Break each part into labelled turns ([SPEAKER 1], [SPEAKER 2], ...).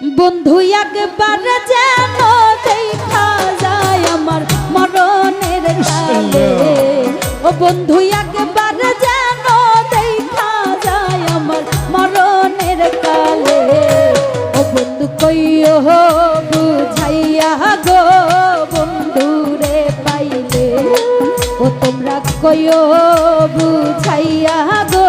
[SPEAKER 1] বন্ধু, একবার যেন দেখা যায় আমার মরণের কালে। ও বন্ধু, একবার যেন দেখা যায় আমার মরণের কালে। ও বন্ধু, কইও বুঝাইয়া গো বন্ধু রে পাইলে। ও তোমরা কইও বুঝাইয়া গো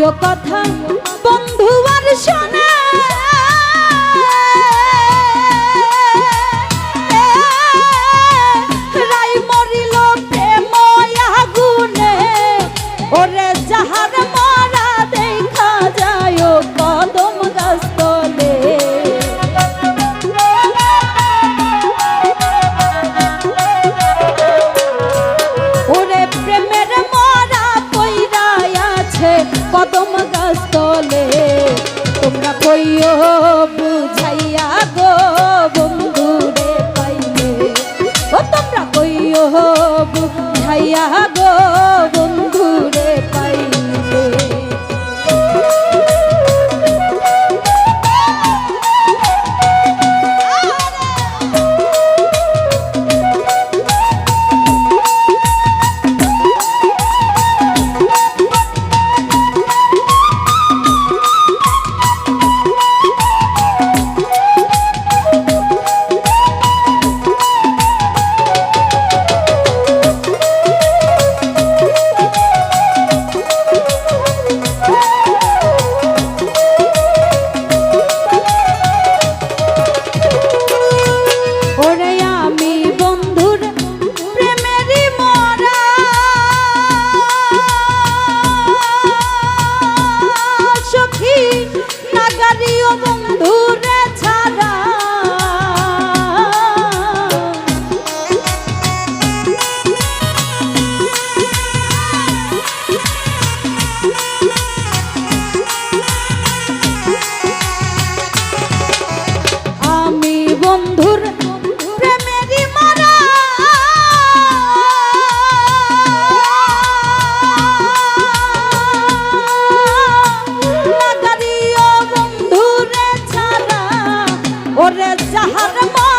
[SPEAKER 1] প্রিয় কথা বন্ধু আর শোনা। বন্ধু ওরে জাহার মা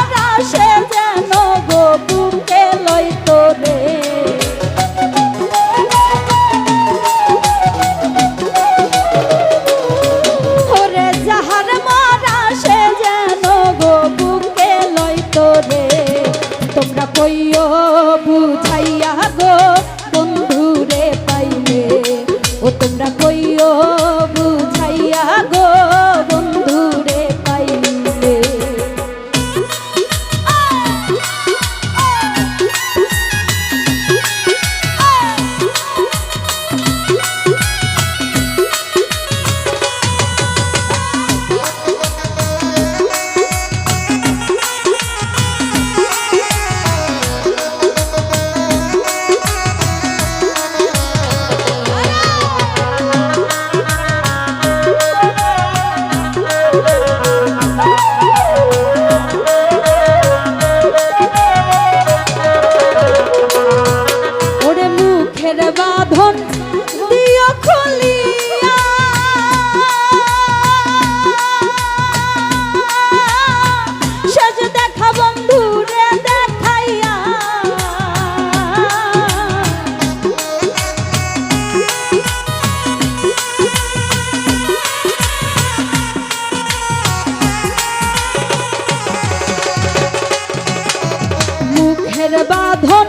[SPEAKER 1] প্রেমের বাঁধন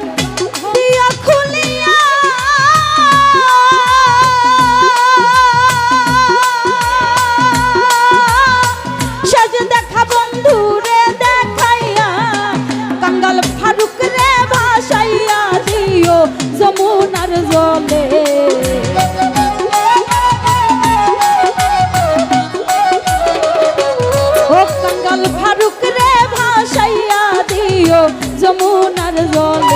[SPEAKER 1] দিয়া খুলিয়া। শেষ দেখা বন্ধু রে দেখাইয়া, কাঙ্গাল ফারুক রে ভাসাইয়া দিও, যমুনার জলে। Sun is on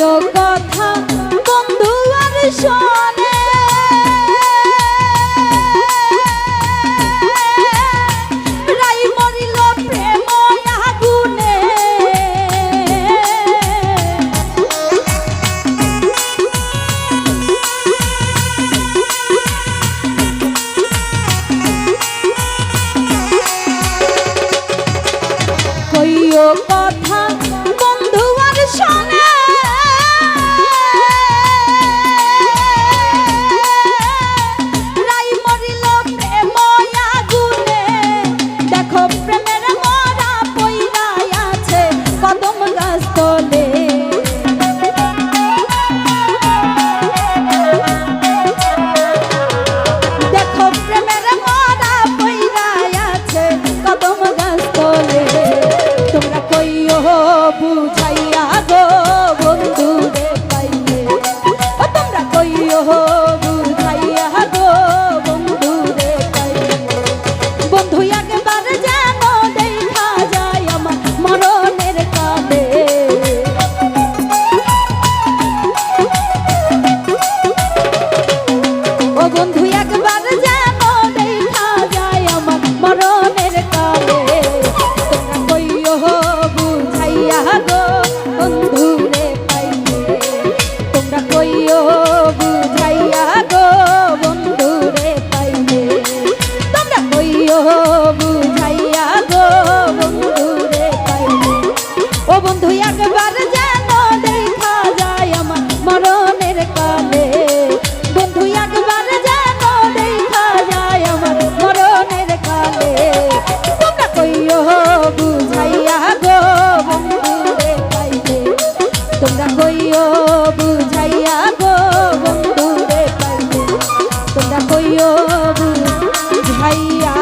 [SPEAKER 1] কথা বন্ধু আর সব কাদা কইও ভাইয়া